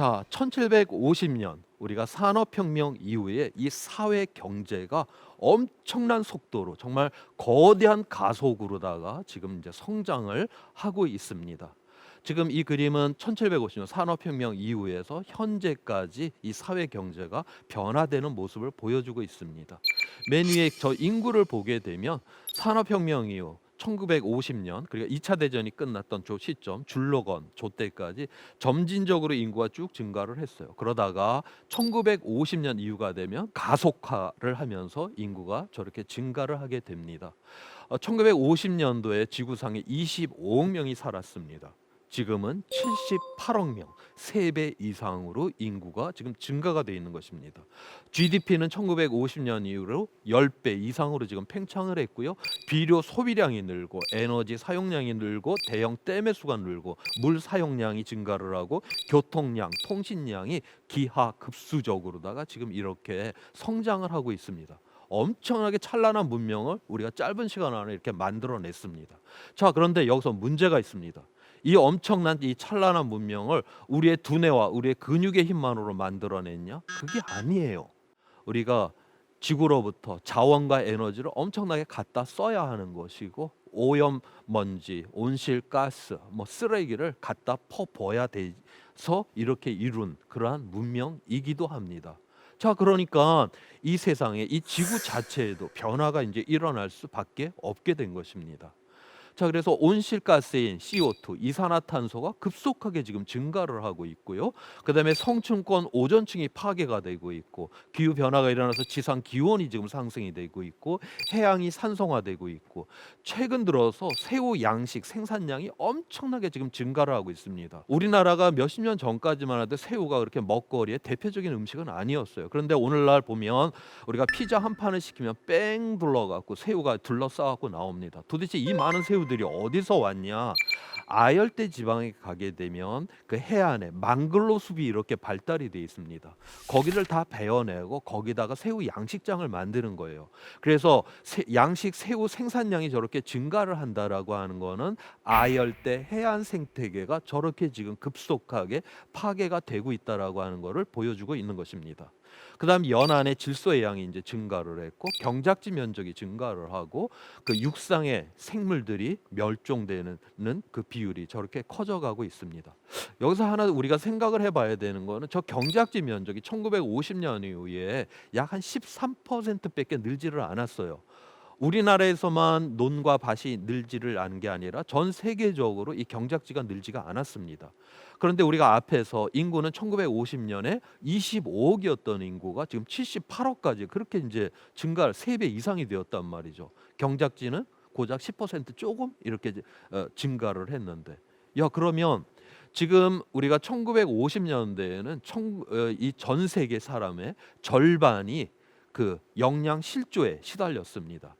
자, 1750년 우리가 산업혁명 이후에 이 사회 경제가 엄청난 속도로 정말 거대한 가속으로다가 지금 이제 성장을 하고 있습니다. 지금 이 그림은 1750년 산업혁명 이후에서 현재까지 이 사회 경제가 변화되는 모습을 보여주고 있습니다. 맨 위에 저 인구를 보게 되면 산업혁명 이후 1950년 그리고 2차 대전이 끝났던 저 시점 줄로건 조 때까지 점진적으로 인구가 쭉 증가를 했어요. 그러다가 1950년 이후가 되면 가속화를 하면서 인구가 저렇게 증가를 하게 됩니다. 어, 1950년도에 지구상에 25억 명이 살았습니다. 지금은 78억 명, 3배 이상으로 인구가 지금 증가가 돼 있는 것입니다. GDP는 1950년 이후로 10배 이상으로 지금 팽창을 했고요. 비료 소비량이 늘고 에너지 사용량이 늘고 대형 댐의 수가 늘고 물 사용량이 증가를 하고 교통량, 통신량이 기하급수적으로다가 지금 이렇게 성장을 하고 있습니다. 엄청나게 찬란한 문명을 우리가 짧은 시간 안에 이렇게 만들어냈습니다. 자, 그런데 여기서 문제가 있습니다. 이 엄청난 이 찬란한 문명을 우리의 두뇌와 우리의 근육의 힘만으로 만들어냈냐? 그게 아니에요. 우리가 지구로부터 자원과 에너지를 엄청나게 갖다 써야 하는 것이고 오염 먼지, 온실가스, 뭐 쓰레기를 갖다 퍼부어야 돼서 이렇게 이룬 그러한 문명이기도 합니다. 자, 그러니까 이 세상에 이 지구 자체에도 변화가 이제 일어날 수밖에 없게 된 것입니다. 자, 그래서 온실가스인 CO2, 이산화탄소가 급속하게 지금 증가를 하고 있고요. 그다음에 성층권 오존층이 파괴가 되고 있고 기후 변화가 일어나서 지상 기온이 지금 상승이 되고 있고 해양이 산성화되고 있고 최근 들어서 새우 양식 생산량이 엄청나게 지금 증가를 하고 있습니다. 우리나라가 몇십 년 전까지만 해도 새우가 그렇게 먹거리의 대표적인 음식은 아니었어요. 그런데 오늘날 보면 우리가 피자 한 판을 시키면 뺑 둘러갖고 새우가 둘러싸갖고 나옵니다. 도대체 이 많은 새우 들이 어디서 왔냐? 아열대 지방에 가게 되면 그 해안에 망글로 숲이 이렇게 발달이 돼 있습니다. 거기를 다 베어내고 거기다가 새우 양식장을 만드는 거예요. 그래서 새- 양식 새우 생산량이 저렇게 증가를 한다라고 하는 거는 아열대 해안 생태계가 저렇게 지금 급속하게 파괴가 되고 있다라고 하는 거를 보여주고 있는 것입니다. 그다음 연안의 질소의 양이 이제 증가를 했고 경작지 면적이 증가를 하고 그 육상의 생물들이 멸종되는 그 비율이 저렇게 커져가고 있습니다. 여기서 하나 우리가 생각을 해봐야 되는 거는 저 경작지 면적이 1950년 이후에 약 한 13%밖에 늘지를 않았어요. 우리나라에서만 논과 밭이 늘지를 않은 게 아니라 전 세계적으로 이 경작지가 늘지가 않았습니다. 그런데 우리가 앞에서 인구는 1950년에 25억이었던 인구가 지금 78억까지 그렇게 이제 증가를 3배 이상이 되었단 말이죠. 경작지는 고작 10% 조금 이렇게 어, 증가를 했는데 야 그러면 지금 우리가 1950년대에는 이 전 세계 사람의 절반이 그 영양 실조에 시달렸습니다.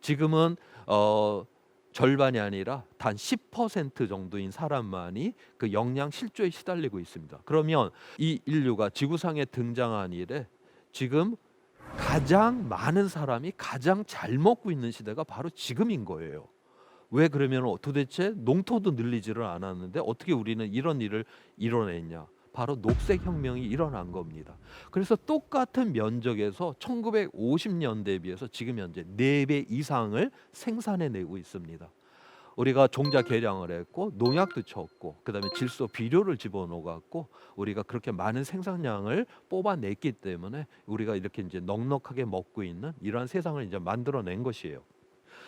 지금은 어 절반이 아니라 단 10% 정도인 사람만이 그 영양 실조에 시달리고 있습니다. 그러면 이 인류가 지구상에 등장한 이래 지금 가장 많은 사람이 가장 잘 먹고 있는 시대가 바로 지금인 거예요. 왜 그러면 도대체 농토도 늘리지를 않았는데 어떻게 우리는 이런 일을 이뤄냈냐? 바로 녹색 혁명이 일어난 겁니다. 그래서 똑같은 면적에서 1950년대에 비해서 지금 현재 4배 이상을 생산해 내고 있습니다. 우리가 종자 개량을 했고 농약도 쳤고 그다음에 질소 비료를 집어넣어 갖고 우리가 그렇게 많은 생산량을 뽑아냈기 때문에 우리가 이렇게 이제 넉넉하게 먹고 있는 이러한 세상을 이제 만들어낸 것이에요.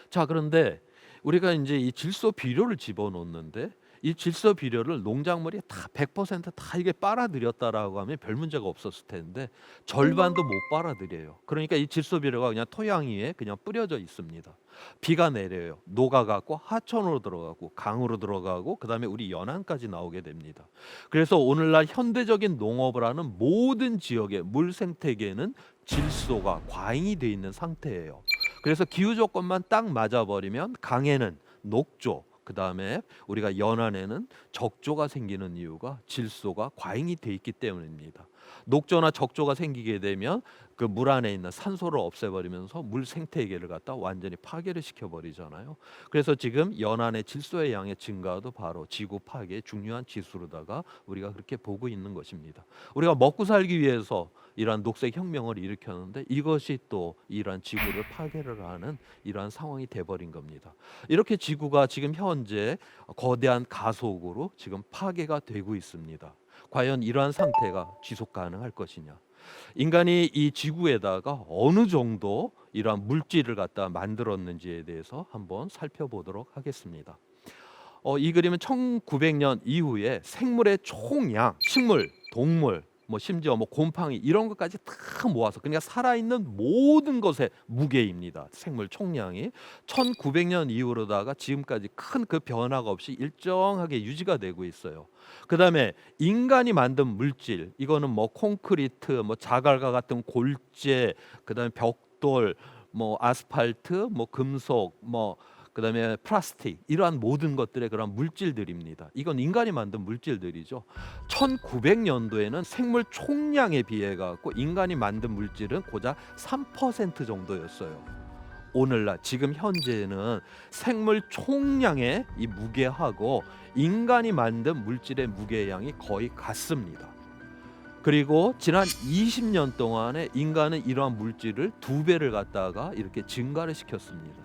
자, 그런데 우리가 이제 이 질소 비료를 집어넣는데 이 질소 비료를 농작물이 다 100%다 이게 빨아들였다라고 하면 별 문제가 없었을 텐데 절반도 못 빨아들여요. 그러니까 이 질소 비료가 그냥 토양 위에 그냥 뿌려져 있습니다. 비가 내려요. 녹아갖고 하천으로 들어가고 강으로 들어가고 그다음에 우리 연안까지 나오게 됩니다. 그래서 오늘날 현대적인 농업을 하는 모든 지역의 물 생태계는 질소가 과잉이 돼 있는 상태예요. 그래서 기후 조건만 딱 맞아버리면 강에는 녹조, 그 다음에 우리가 연안에는 적조가 생기는 이유가 질소가 과잉이 돼 있기 때문입니다. 녹조나 적조가 생기게 되면 그 물 안에 있는 산소를 없애버리면서 물 생태계를 갖다 완전히 파괴를 시켜버리잖아요. 그래서 지금 연안의 질소의 양의 증가도 바로 지구 파괴의 중요한 지수로다가 우리가 그렇게 보고 있는 것입니다. 우리가 먹고 살기 위해서 이러한 녹색 혁명을 일으켰는데 이것이 또 이러한 지구를 파괴를 하는 이러한 상황이 돼버린 겁니다. 이렇게 지구가 지금 현재 거대한 가속으로 지금 파괴가 되고 있습니다. 과연 이러한 상태가 지속 가능할 것이냐? 인간이 이 지구에다가 어느 정도 이러한 물질을 갖다 만들었는지에 대해서 한번 살펴보도록 하겠습니다. 어, 이 그림은 1900년 이후에 생물의 총량, 식물, 동물, 뭐 심지어 뭐 곰팡이 이런 것까지 다 모아서 그러니까 살아있는 모든 것의 무게입니다. 생물 총량이 1900년 이후로다가 지금까지 큰 그 변화가 없이 일정하게 유지가 되고 있어요. 그다음에 인간이 만든 물질 이거는 뭐 콘크리트, 뭐 자갈과 같은 골재, 그다음에 벽돌, 뭐 아스팔트, 뭐 금속, 뭐 그다음에 플라스틱 이러한 모든 것들의 그런 물질들입니다. 이건 인간이 만든 물질들이죠. 1900년도에는 생물 총량에 비해 갖고 인간이 만든 물질은 고작 3% 정도였어요. 오늘날 지금 현재는 생물 총량의 이 무게하고 인간이 만든 물질의 무게량이 거의 같습니다. 그리고 지난 20년 동안에 인간은 이러한 물질을 두 배를 갖다가 이렇게 증가를 시켰습니다.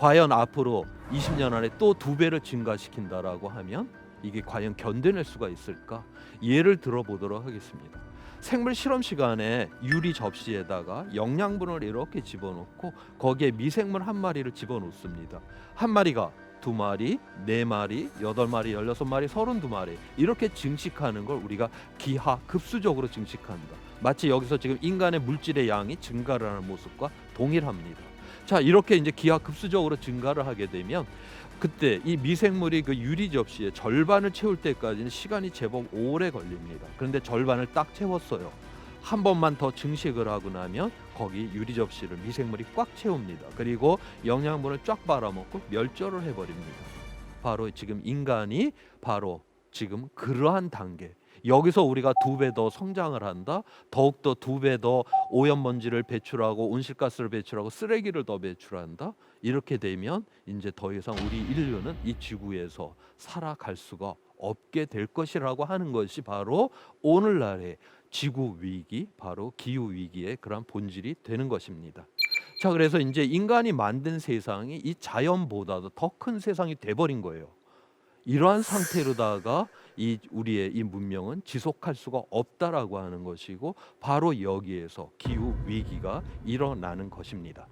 과연 앞으로 20년 안에 또 두 배를 증가시킨다라고 하면 이게 과연 견뎌낼 수가 있을까? 예를 들어보도록 하겠습니다. 생물 실험 시간에 유리 접시에다가 영양분을 이렇게 집어넣고 거기에 미생물 한 마리를 집어넣습니다. 한 마리가 두 마리, 네 마리, 여덟 마리, 열여섯 마리, 서른두 마리 이렇게 증식하는 걸 우리가 기하 급수적으로 증식한다. 마치 여기서 지금 인간의 물질의 양이 증가를 하는 모습과 동일합니다. 자 이렇게 이제 기하 급수적으로 증가를 하게 되면 그때 이 미생물이 그 유리 접시의 절반을 채울 때까지는 시간이 제법 오래 걸립니다. 그런데 절반을 딱 채웠어요. 한 번만 더 증식을 하고 나면 거기 유리 접시를 미생물이 꽉 채웁니다. 그리고 영양분을 쫙 빨아먹고 멸절을 해버립니다. 바로 지금 인간이 바로 지금 그러한 단계. 여기서 우리가 두 배 더 성장을 한다. 더욱 더 두 배 더 오염 먼지를 배출하고 온실가스를 배출하고 쓰레기를 더 배출한다. 이렇게 되면 이제 더 이상 우리 인류는 이 지구에서 살아갈 수가 없게 될 것이라고 하는 것이 바로 오늘날의 지구 위기, 바로 기후 위기의 그런 본질이 되는 것입니다. 자, 그래서 이제 인간이 만든 세상이 이 자연보다도 더 큰 세상이 돼버린 거예요. 이러한 상태로다가 이 우리의 이 문명은 지속할 수가 없다라고 하는 것이고 바로 여기에서 기후 위기가 일어나는 것입니다.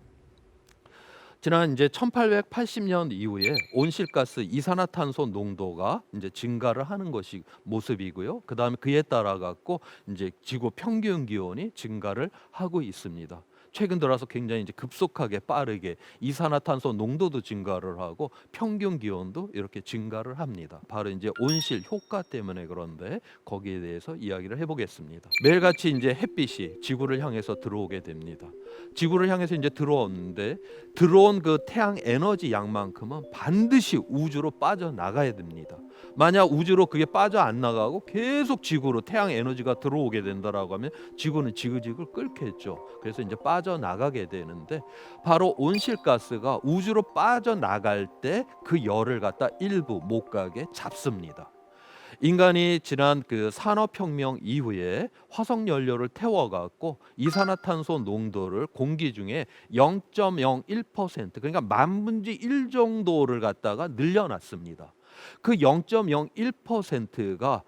지난 이제 1880년 이후에 온실가스 이산화탄소 농도가 이제 증가를 하는 것이 모습이고요. 그다음에 그에 따라 갖고 이제 지구 평균 기온이 증가를 하고 있습니다. 최근 들어서 굉장히 이제 급속하게 빠르게 이산화탄소 농도도 증가를 하고 평균 기온도 이렇게 증가를 합니다. 바로 이제 온실 효과 때문에 그런데 거기에 대해서 이야기를 해보겠습니다. 매일같이 이제 햇빛이 지구를 향해서 들어오게 됩니다. 지구를 향해서 이제 들어오는데 들어온 그 태양 에너지 양만큼은 반드시 우주로 빠져 나가야 됩니다. 만약 우주로 그게 빠져 안 나가고 계속 지구로 태양 에너지가 들어오게 된다라고 하면 지구는 지그지글 끓겠죠. 그래서 이제 빠져 나가게 되는데 바로 온실가스가 우주로 빠져 나갈 때 그 열을 갖다 일부 못 가게 잡습니다. 인간이 지난 그 산업혁명 이후에 화석 연료를 태워갖고 이산화탄소 농도를 공기 중에 0.01% 그러니까 만 분지 1 정도를 갖다가 늘려놨습니다. 그 0.01%가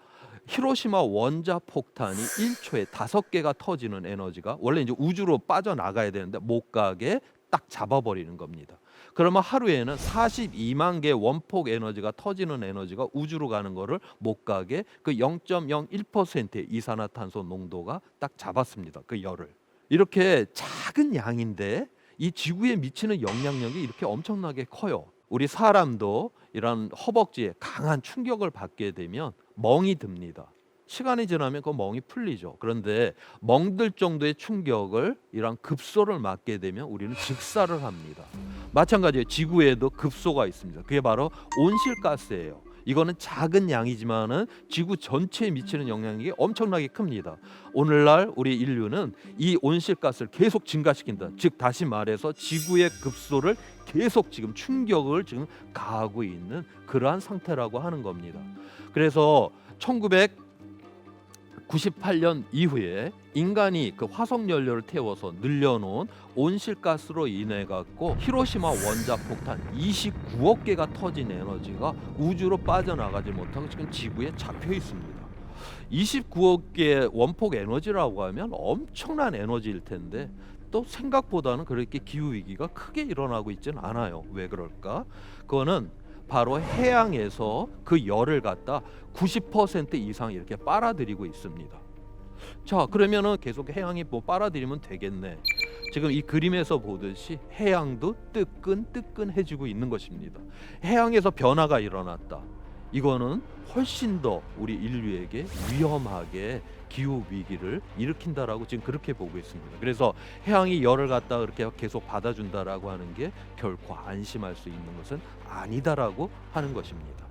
히로시마 원자 폭탄이 1초에 다섯 개가 터지는 에너지가 원래 이제 우주로 빠져나가야 되는데 못 가게 딱 잡아버리는 겁니다. 그러면 하루에는 42만 개 원폭 에너지가 터지는 에너지가 우주로 가는 거를 못 가게 그 0.01%의 이산화탄소 농도가 딱 잡았습니다. 그 열을. 이렇게 작은 양인데 이 지구에 미치는 영향력이 이렇게 엄청나게 커요. 우리 사람도 이런 허벅지에 강한 충격을 받게 되면 멍이 듭니다. 시간이 지나면 그 멍이 풀리죠. 그런데 멍들 정도의 충격을 이런 급소를 맞게 되면 우리는 직사를 합니다. 마찬가지로 지구에도 급소가 있습니다. 그게 바로 온실가스예요. 이거는 작은 양이지만은 지구 전체에 미치는 영향이 엄청나게 큽니다. 오늘날 우리 인류는 이 온실가스를 계속 증가시킨다. 즉 다시 말해서 지구의 급소를 계속 지금 충격을 지금 가하고 있는 그러한 상태라고 하는 겁니다. 그래서 1998년 이후에 인간이 그 화석 연료를 태워서 늘려놓은 온실가스로 인해 갖고 히로시마 원자 폭탄 29억 개가 터진 에너지가 우주로 빠져나가지 못하고 지금 지구에 잡혀 있습니다. 29억 개의 원폭 에너지라고 하면 엄청난 에너지일 텐데 또 생각보다는 그렇게 기후 위기가 크게 일어나고 있지는 않아요. 왜 그럴까? 그거는 바로 해양에서 그 열을 갖다 90% 이상 이렇게 빨아들이고 있습니다. 자, 그러면은 계속 해양이 뭐 빨아들이면 되겠네. 지금 이 그림에서 보듯이 해양도 뜨끈뜨끈해지고 있는 것입니다. 해양에서 변화가 일어났다. 이거는 훨씬 더 우리 인류에게 위험하게 기후 위기를 일으킨다라고 지금 그렇게 보고 있습니다. 그래서 해양이 열을 갖다 그렇게 계속 받아준다라고 하는 게 결코 안심할 수 있는 것은 아니다라고 하는 것입니다.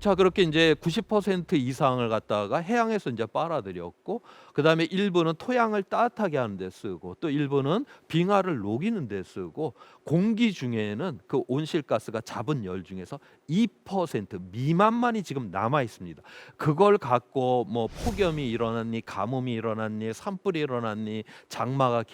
자 그렇게 이제 90% 이상을 갖다가 해양에서 이제 빨아들였고 그 다음에 일부는 토양을 따뜻하게 하는 데 쓰고 또 일부는 빙하를 녹이는 데 쓰고 공기 중에는 그 온실가스가 잡은 열 중에서 2% 미만만이 지금 남아 있습니다. 그걸 갖고 뭐 폭염이 일어났니 가뭄이 일어났니 산불이 일어났니 장마가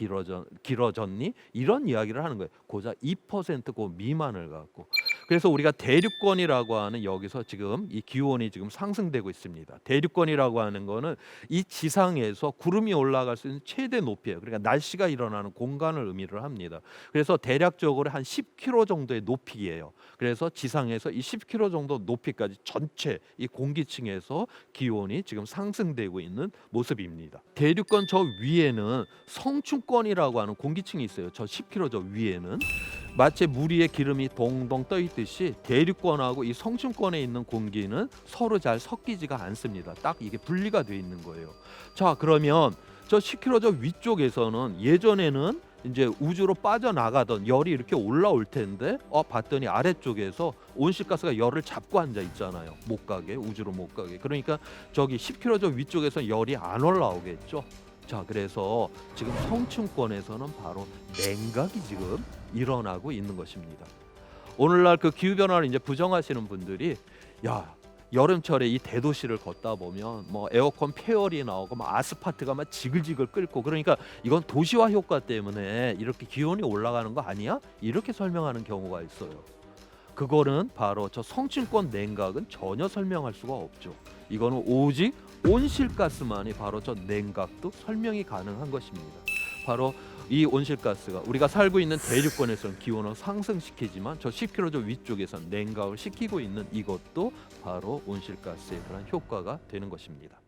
길어졌니 이런 이야기를 하는 거예요. 고작 2%그 미만을 갖고 그래서 우리가 대륙권이라고 하는 여기서 지금 이 기온이 지금 상승되고 있습니다. 대륙권이라고 하는 거는 이 지상에서 구름이 올라갈 수 있는 최대 높이예요. 그러니까 날씨가 일어나는 공간을 의미를 합니다. 그래서 대략적으로 한 10km 정도의 높이예요. 그래서 지상에서 이 10km 정도 높이까지 전체 이 공기층에서 기온이 지금 상승되고 있는 모습입니다. 대륙권 저 위에는 성층권이라고 하는 공기층이 있어요. 저 10km 저 위에는 마치 물 위에 기름이 동동 떠 있듯이 대륙권하고 이 성층권에 있는 공기는 서로 잘 섞이지가 않습니다. 딱 이게 분리가 돼 있는 거예요. 자, 그러면 저 10km 저 위쪽에서는 예전에는 이제 우주로 빠져나가던 열이 이렇게 올라올 텐데 어 봤더니 아래쪽에서 온실가스가 열을 잡고 앉아 있잖아요. 못 가게 우주로 못 가게. 그러니까 저기 10km 저 위쪽에서 열이 안 올라오겠죠. 자, 그래서 지금 성층권에서는 바로 냉각이 지금 일어나고 있는 것입니다. 오늘날 그 기후 변화를 이제 부정하시는 분들이 야 여름철에 이 대도시를 걷다 보면 뭐 에어컨 폐열이 나오고 막 아스파트가 막 지글지글 끓고 그러니까 이건 도시화 효과 때문에 이렇게 기온이 올라가는 거 아니야? 이렇게 설명하는 경우가 있어요. 그거는 바로 저 성층권 냉각은 전혀 설명할 수가 없죠. 이거는 오직 온실가스만이 바로 저 냉각도 설명이 가능한 것입니다. 바로 이 온실가스가 우리가 살고 있는 대륙권에서는 기온을 상승시키지만 저 10km 저 위쪽에서는 냉각을 시키고 있는 이것도 바로 온실가스의 그런 효과가 되는 것입니다.